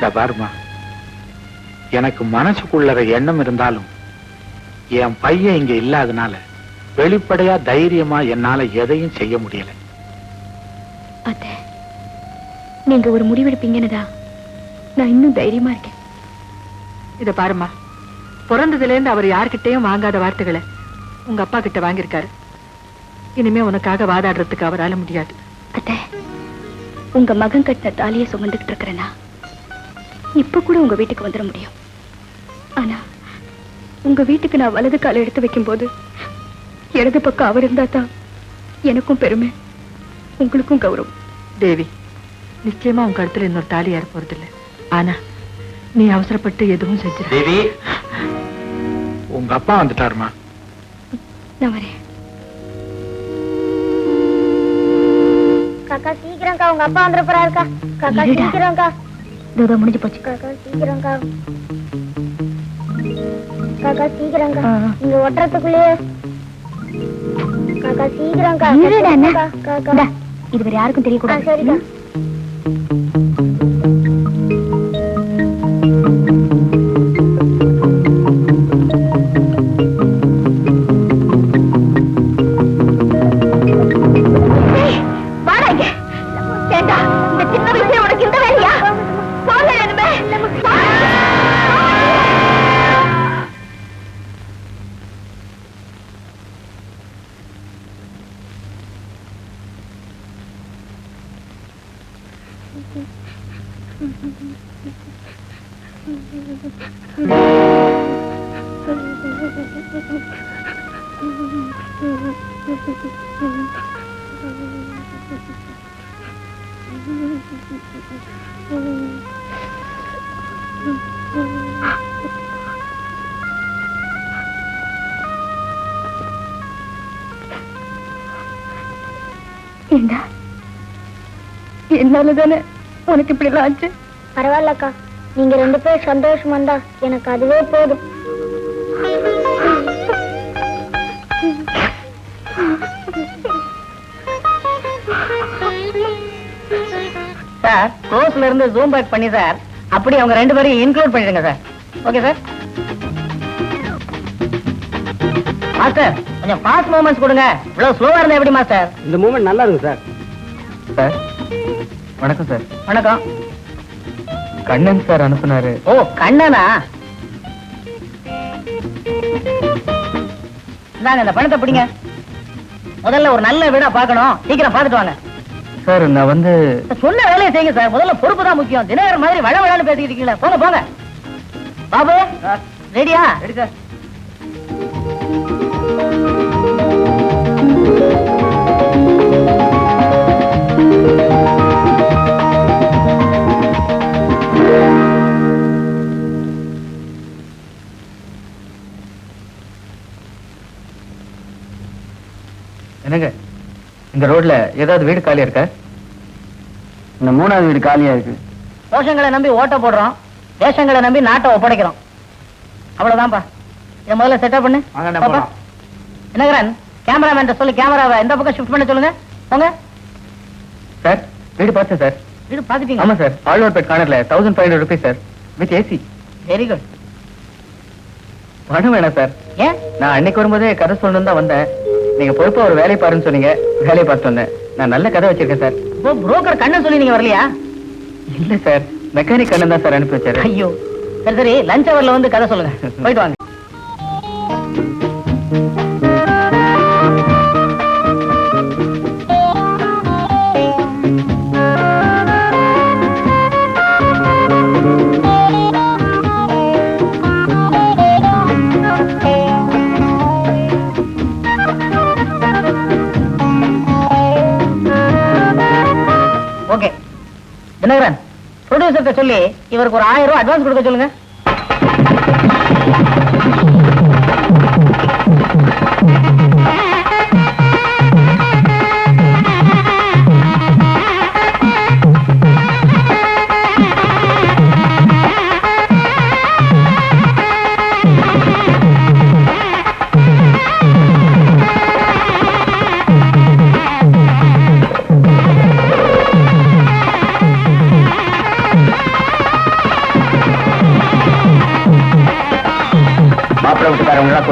பாருமா எனக்கு மனசுக்குள்ளற எண்ணம் இருந்தாலும் என் பையன் இங்க இல்லாதனால வெளிப்படையா தைரியமா என்னால எதையும் செய்ய முடியல. அத்தை நீங்க ஒரு முடிவெடுப்பீங்கன்னு தான் நான் இன்னும் தைரியமா இருக்கேன். இத பாருமா பிறந்ததுல இருந்து அவர் யார்கிட்டயும் வாங்காத வார்த்தைகளை உங்க அப்பா கிட்ட வாங்கியிருக்காரு. இனிமே உனக்காக வாதாடுறதுக்கு அவரால முடியாது. அத்தை உங்க மகன் கட்டின தாலியை சுமந்துகிட்டு இருக்கிறேனா? இப்ப கூட உங்க வீட்டுக்கு வந்துட முடியும். ஆனா உங்க வீட்டுக்கு நான் வலது காலை எடுத்து வைக்கும்போது இடது பக்கம் அவர் இருந்தா தான் எனக்கும் பெருமை உங்களுக்கும் கௌரவம். தேவி நிச்சயமா உங்க கழுத்துல இன்னொரு தாலி ஏற போறதில்ல. ஆனா நீ அவசரப்பட்டு எதுவும் செஞ்சிட தேவி உங்க அப்பா வந்துட்டாருமா? நான் வரேன். காக்கா சீக்கிரம்க்கா உங்க அப்பா வந்துட போறாருக்கா? காக்கா. சீக்கிரம்க்கா. இதோ முடிஞ்சு போச்சு. காக்கா சீக்கிரம்க்கா. காக்கா சீக்கிரம்க்கா. ஆ. இங்க ஒட்டுறதுக்குள்ளேயே. காக்கா சீக்கிரம்க்கா. இருடா. காக்கா, காக்கா. இந்தா, இது வேற யாருக்கும் தெரியக்கூடாது. சரிக்கா. ஏண்டா? என்னால தானே உனக்கு இப்படி ஆச்சு? பரவாயில்லக்கா. நீங்க ரெண்டு பேரும் சந்தோஷமா இருந்தா எனக்கு அதுவே போதும். சார் க்ளோஸ்ல இருந்து ஜூம் பேக் பண்ணி சார். அப்படி அவங்க ரெண்டு பேரையும் இன்க்ளூட் பண்ணிடுங்க சார். Okay sir? மாஸ்டர் கொஞ்சம் ஃபாஸ்ட் மூமெண்ட்ஸ் கொடுங்க. இவ்வளவு ஸ்லோவா இருந்தா எப்படி மாஸ்டர் இந்த மூமெண்ட் நல்லா இருக்கு சார். சார் வணக்கம் சார். வணக்கம். கண்ணன் சார் அனுப்புனாரு. ஓ கண்ணனா? இந்தாங்க இந்த பணத்தை பிடிங்க. முதல்ல ஒரு நல்ல வீடா பார்க்கணும். சீக்கிரம் பார்த்துட்டு வாங்க. சார் நான் வந்து சொன்ன வேலையை செய்யுங்க சார். முதல்ல பொறுப்பு தான் முக்கியம். தினகரன் மாதிரி வள வளன்னு பேசிக்கிட்டு இருக்கீங்களா போங்க போங்க. பாபு ரெடியா? Ready sir. இந்த ரோட்ல ஏதாவது வீடு காலியா இருக்கா? இந்த மூணாவது வீடு காலியா இருக்கு. கோஷங்களை நம்பி ஓட்ட போடுறோம். தேசங்களை நம்பி நாட்டை ஒப்படைக்கிறோம். அவ்வளவுதான்ப்பா. இதை முதல்ல செட்டப் பண்ணு. என்னங்கிறன் கேமராமேன் சொல்லி. கேமராவை எந்த பக்கம் ஷிஃப்ட் பண்ண சொல்லுங்க? போங்க. சார் வீடு பார்த்தேன் சார். வீடு பாத்துட்டீங்க ஆமா சார். ஆழ்வார்பேட் கார்னர்ல thousand five hundred rupees sir. With AC very good பணம் வேணாம் சார். ஏன்? நான் அன்னைக்கு வரும்போதே கதை சொல்லணும் தான் வந்தேன். நீங்க பொறுப்பா ஒரு வேலையை பாருன்னு சொன்னீங்க. வேலையை பார்த்து வந்தேன். நான் நல்ல கதை வச்சிருக்கேன் சார். இப்போ புரோக்கர் கண்ணன் சொல்லி நீங்க வரலையா? இல்ல சார். மெக்கானிக் கண்ணன் தான் சார் அனுப்பி வச்சாரு. ஐயோ. சரி சரி. லஞ்ச் அவர்ல வந்து கதை சொல்லுங்க. போயிட்டு வாங்க. தினகரன் ப்ரொடியூசர்கிட்ட சொல்லி இவருக்கு ஒரு ஆயிரம் ரூபாய் அட்வான்ஸ் கொடுக்க சொல்லுங்க Thank you.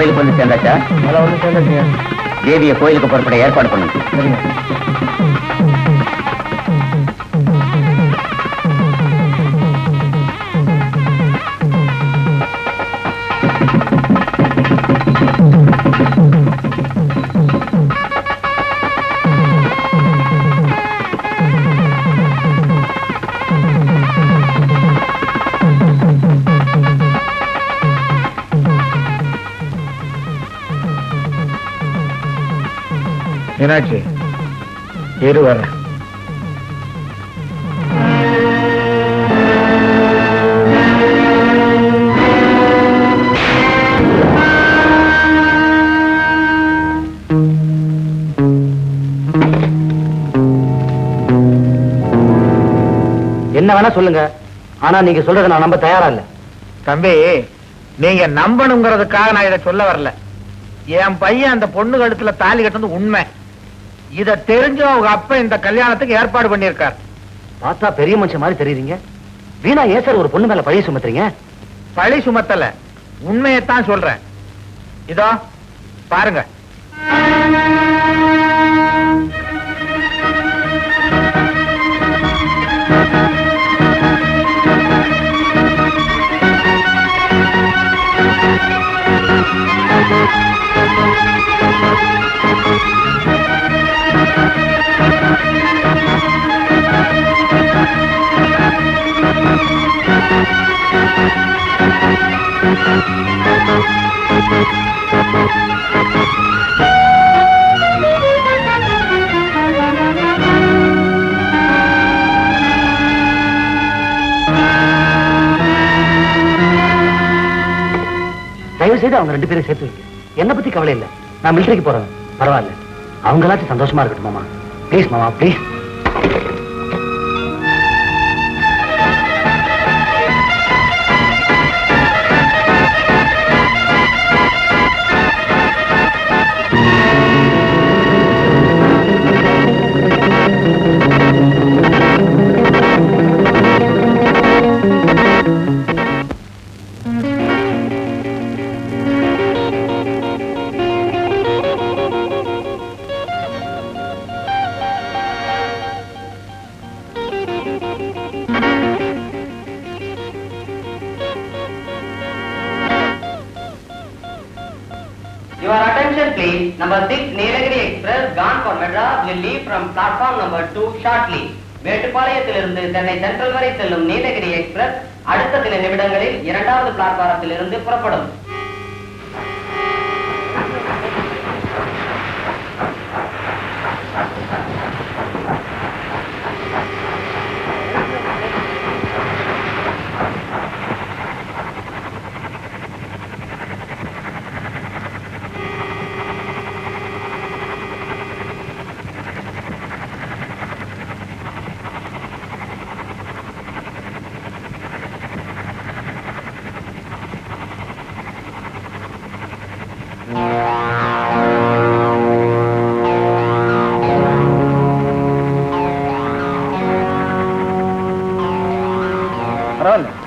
கோயிலுக்கு வந்து சேர்ந்தாச்சா? வந்து சேர்ந்தாச்சு தேவிய கோயிலுக்கு புறப்பட ஏற்பாடு பண்ணுங்க மீனாட்சி இரு என்ன வேணா சொல்லுங்க. ஆனா நீங்க சொல்றதை நான் நம்ப தயாரா இல்ல. தம்பி நீங்க நம்பணுங்கிறதுக்காக நான் இதை சொல்ல வரல. என் பையன் அந்த பொண்ணு கழுத்துல தாலி கட்டுறது உண்மை. இத தெரிஞ்சு அவங்க அப்பா இந்த கல்யாணத்துக்கு ஏற்பாடு பண்ணியிருக்கார். பார்த்தா பெரிய மனுஷன் மாதிரி தெரியுறீங்க? வீணா ஏன் சார் ஒரு பொண்ணு மேல பழைய சுமத்துறீங்க? பழி சுமத்தல. உண்மையைத்தான் சொல்றேன். இதோ பாருங்க. தயவு அவங்க ரெண்டு பேரும் சேர்த்து வைங்க என்ன பத்தி கவலை இல்லை. நான் மிலிட்டரிக்கு போறேன். பரவாயில்ல. அவங்களாச்சும் சந்தோஷமா இருக்கட்டும் மாமா. ப்ளீஸ் மாமா please attention please. Number 6 Nilagiri Express gone for Madras will leave from platform number 2 shortly. மேட்டுப்பாளையத்திலிருந்து சென்னை சென்ட்ரல் வரை செல்லும் நீலகிரி எக்ஸ்பிரஸ் அடுத்த சில நிமிடங்களில் இரண்டாவது பிளாட்பாரத்திலிருந்து புறப்படும்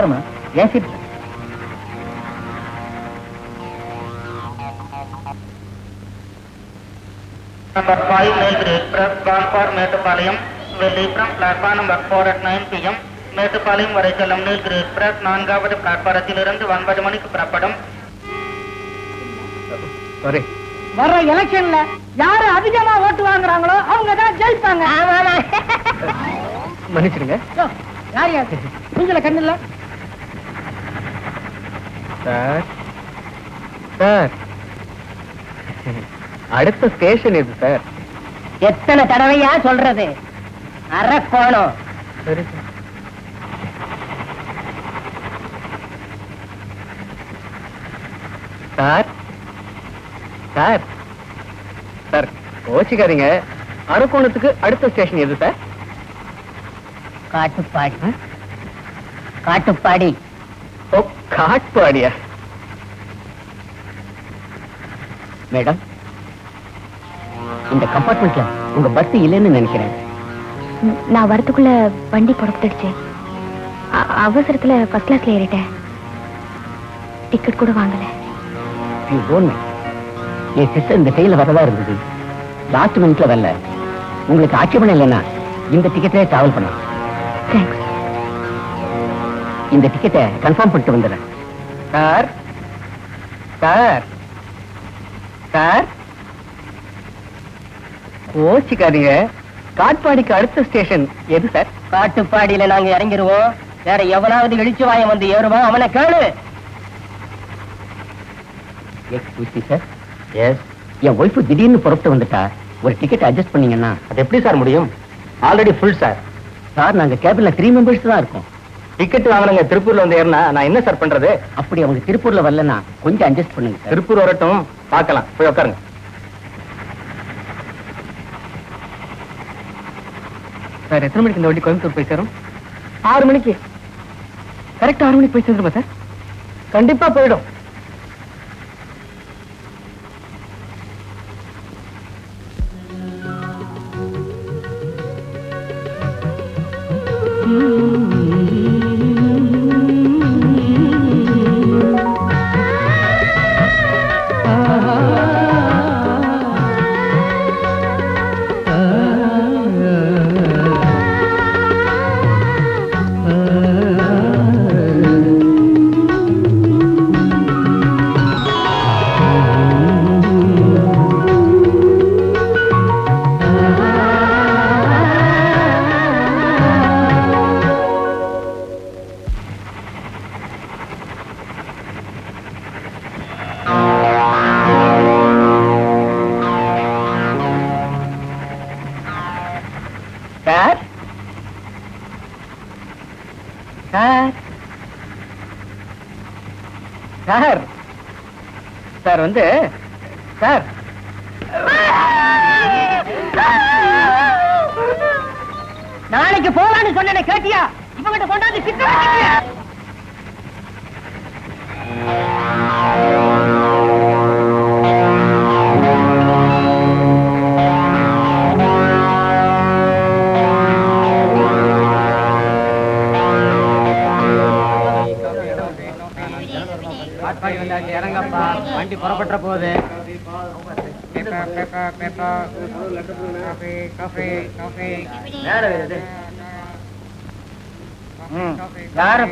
சரிம்மா ஏன் seat Number 5 Nilgiri Express gone for Mettupalayam will leave from platform number 4 at 9 pm. Mettupalayam வரை செல்லும் நீல்கிரி எக்ஸ்பிரஸ் நான்காவது பிளாட்பாரத்திலிருந்து ஒன்பது மணிக்கு புறப்படும். சாரி வர்ற எலெக்ஷன்ல யாரு அதிகமா ஓட்டு வாங்குறாங்களோ அவங்க தான் ஜெயிப்பாங்க. மன்னிச்சிடுங்க. யார் யார்? கண்ணு இல்ல சார். சார். அடுத்த ஸ்டேஷன் இது சார்? எத்தனை தடவையா சொல்றது? அரக்கோணம் சரி சார். சார். சார். சார் கோச்சிக்காதீங்க. அரக்கோணத்துக்கு அடுத்த ஸ்டேஷன் எது சார்? காட்டுப்பாடி. காட்டுப்பாடி. காட்பாடியா மேடம் இந்த கம்பார்ட்மெண்ட்ல உங்க பஸ் இல்லைன்னு நினைக்கிறேன். நான் வரதுக்குள்ள வண்டி புறப்பட்டுடுச்சு. அவசரத்துல ஃபர்ஸ்ட் கிளாஸ்ல ஏறிட்டேன். டிக்கெட் கூட வாங்கல. என் சிஸ்டர் இந்த ட்ரெயின்ல வரதா இருந்தது. லாஸ்ட் மினிட்ல வரல. உங்களுக்கு ஆட்சேபணம் இல்லைன்னா இந்த டிக்கெட்டே டிராவல் பண்ணலாம். இந்த டிக்கெட்டை கன்ஃபார்ம் பண்ணிட்டு வந்துடுறேன். சார்? சார்? சார்? கோச்சிக்காதீங்க. காட்பாடிக்கு அடுத்த ஸ்டேஷன் எது சார்? காட்டுப்பாடியில நாங்க இறங்கிருவோம். வேற எவனாவது இழிச்சு வாயம் வந்து ஏறுவான் அவனை கேளு. எக்ஸ்கூஸ் சார் எஸ் என் ஒய்ஃப் திடீர்னு புறப்பட்டு வந்துட்டா ஒரு டிக்கெட் அட்ஜஸ்ட் பண்ணீங்கன்னா. அது எப்படி சார் முடியும்? ஆல்ரெடி ஃபுல் சார் சார் நாங்க கேபிள்ல த்ரீ மெம்பர்ஸ் தான் இருக்கோம். டிக்கெட் வாங்கினங்க திருப்பூர்ல வந்து ஏறினா நான் என்ன சார் பண்றது? அப்படி அவங்க திருப்பூர்ல வரலன்னா கொஞ்சம் அட்ஜஸ்ட் பண்ணுங்க சார் திருப்பூர் வரட்டும். பார்க்கலாம். போய் உட்காருங்க சார் எத்தனை மணிக்கு இந்த வண்டி கோயம்புத்தூர் போய் சேரும்? ஆறு மணிக்கு. கரெக்டா ஆறு மணிக்கு போய் சேர்ந்துருமா சார் கண்டிப்பா போயிடும். வந்து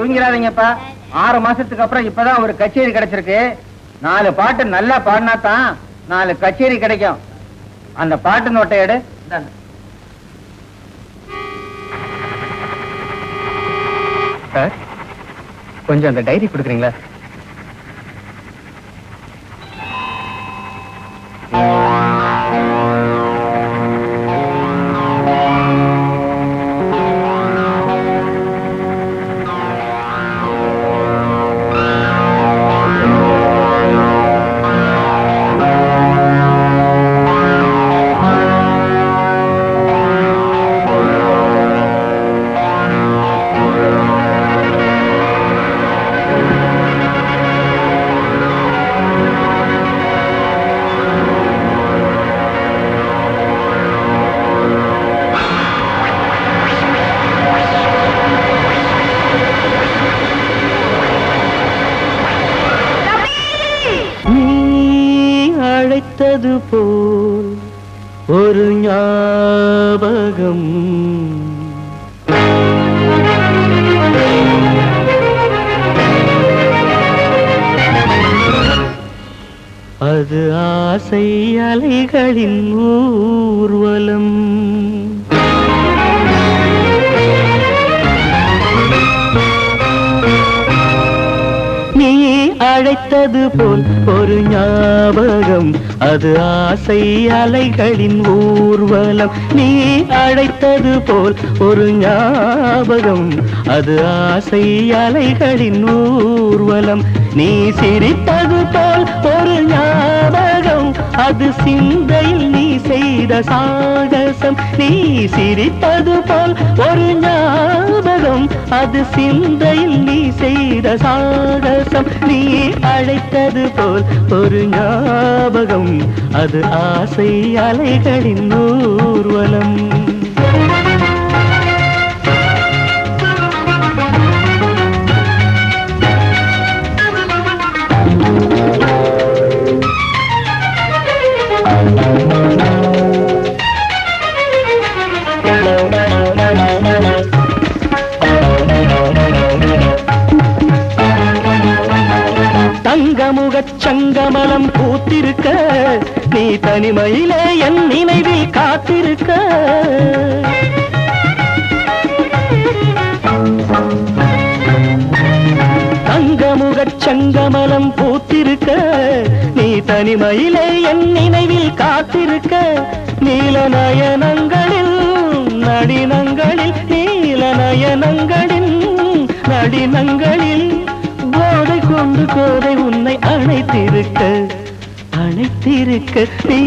தூங்கிறாதீங்கப்பா ஆறு மாசத்துக்கு அப்புறம் இப்பதான் ஒரு கச்சேரி கிடைச்சிருக்கு. நாலு பாட்டு நல்லா பாடினா தான் நாலு கச்சேரி கிடைக்கும். அந்த பாட்டு நோட்டை எடு. சார் கொஞ்சம் அந்த டைரி கொடுக்குறீங்களா? ஆசை அலைகளின் ஊர்வலம். நீ அழைத்தது போல் ஒரு ஞாபகம் அது ஆசை அலைகளின் ஊர்வலம். நீ அழைத்தது போல் ஒரு ஞாபகம் அது ஆசை அலைகளின் ஊர்வலம். நீ சிரித்தது போல் ஒரு ஞாபகம் அது சிந்தையில் நீ செய்த சாகசம். நீ சிரிப்பது போல் ஒரு ஞாபகம். அது சிந்தையில் நீ செய்த சாகசம். நீ அழைத்தது போல் ஒரு ஞாபகம். அது ஆசை அலைகளின் ஊர்வலம். சங்கமலம் பூத்திருக்க நீ தனிமையிலே என் நினைவில் காத்திருக்க. தங்கமுகச் சங்கமலம் பூத்திருக்க நீ தனிமையிலே என் நினைவில் காத்திருக்க. நீல நயனங்களில் நடினங்களில் நீல நயனங்களின் நடினங்களில். போதை கோதை உன்னை அணைத்திருக்க அணைத்திருக்க. தீ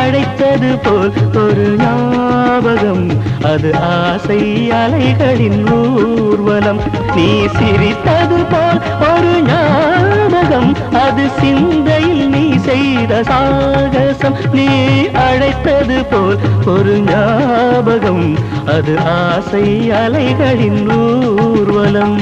அழைத்தது போல் ஒரு ஞாபகம் அது ஆசை அலைகளின் ஊர்வலம். நீ சிரித்தது போல் ஒரு ஞாபகம் அது சிந்தையில் நீ செய்த சாகசம். நீ அழைத்தது போல் ஒரு ஞாபகம் அது ஆசை அலைகளின் ஊர்வலம்.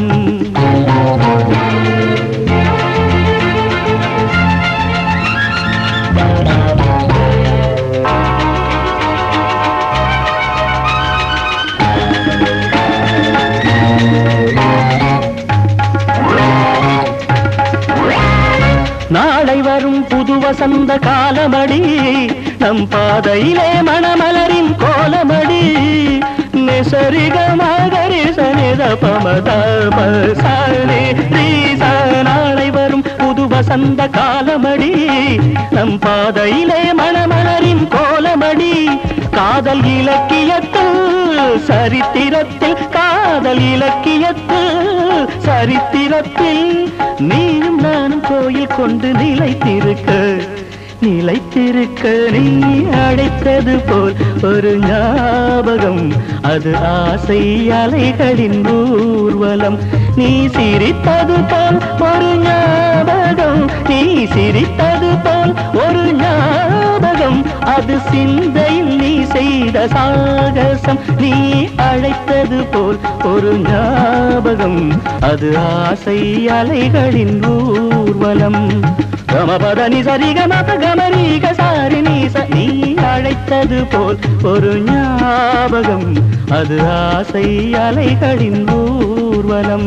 வரும் புது வசந்த காலமடி நம் பாதையிலே மணமலரின் கோலமடி. நெசரிக மகரி சனித நாளை வரும் புது வசந்த காலமடி. நம் பாதையிலே மணமலரின் கோலமடி. காதல் இலக்கியத்தில் சரித்திரத்தில் காதல் இலக்கியத்தில் சரித்திரத்தில் நீயும் நானும் கோயில் கொண்டு நிலைத்திருக்க நிலைத்திருக்க நீ அழைத்தது போல் ஒரு ஞாபகம். அது ஆசை அலைகளின் ஊர்வலம். நீ சிரித்தது போல் ஒரு ஞாபகம். நீ சிரித்தது போல் ஒரு ஞாபகம். அது சிந்தையில் நீ செய்த சாகசம். நீ அழைத்தது போல் ஒரு ஞாபகம் அது ஆசை அலைகளின் ஊர்வலம். கமபதனி சரி கமப கமரீக சாரி நீச நீ அழைத்தது போல் ஒரு ஞாபகம் அது ஆசை அலைகளின் ஊர் ஊர்வலம்.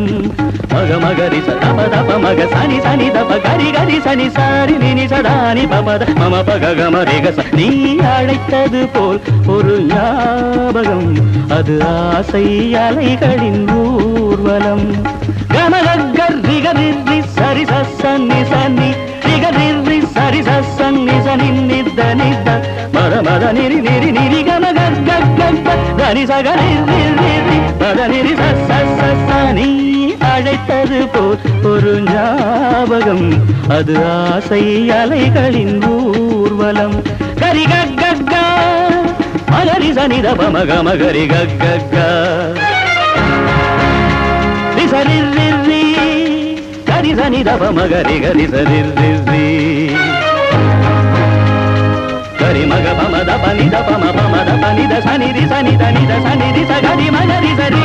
மக மகரி ச தப மக சனி சனி தப கரி கரி சனி சாரி நினி சடானி பமத மம பக கமரிக ச நீ அழைத்தது போல் ஒரு ஞாபகம் அது ஆசை அலைகளின் ஊர்வலம். கமகர் ரிகரி சரி சன்னி சன்னி ரிகரி சரி சன்னி சனி நித்த நித்த. மத மத நிரி நிரி நிரி கமக தனி சகரி மத நிரி சனி போல் ஒரு ஞாபகம். அது ஆசை அலைகளின் ஊர்வலம். கரி கக்கா மகரி சனித பமக மகரி கக்கா சரி கரி சனி தப மகரி கரி சரி ரி கரி மக பம தப நி தப ம பம தப நி த சனி ரி சனி த நி த சனி ரி ச கரி மகரி சரி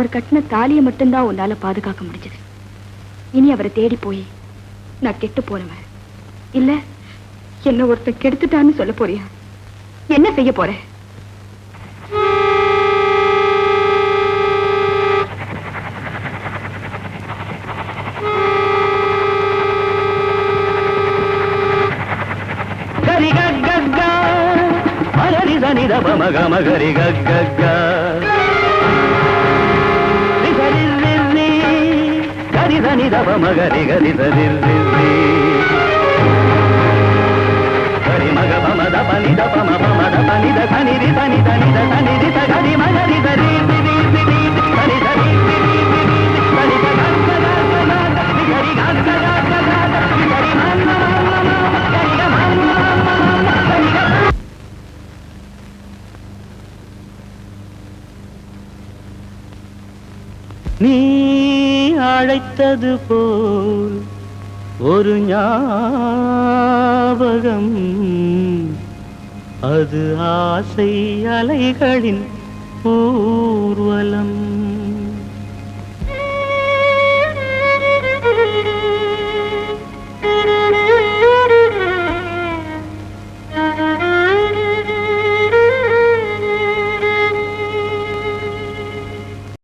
அவர் கட்டின தாலியை மட்டும்தான் உன்னால பாதுகாக்க முடிஞ்சது. இனி அவரை தேடி போய் நான் கெட்டு போனவன். இல்ல என்ன ஒருத்தன் கெடுத்துட்டான்னு சொல்ல போறியா? என்ன செய்ய போற? గరి గగ్గ మరరి సని దమ మగ మగరి గగ్గ నిరవ మగరి గరి సరి அழைத்தது போல் ஒரு ஞாபகம். அது ஆசை அலைகளின் ஊர்வலம்.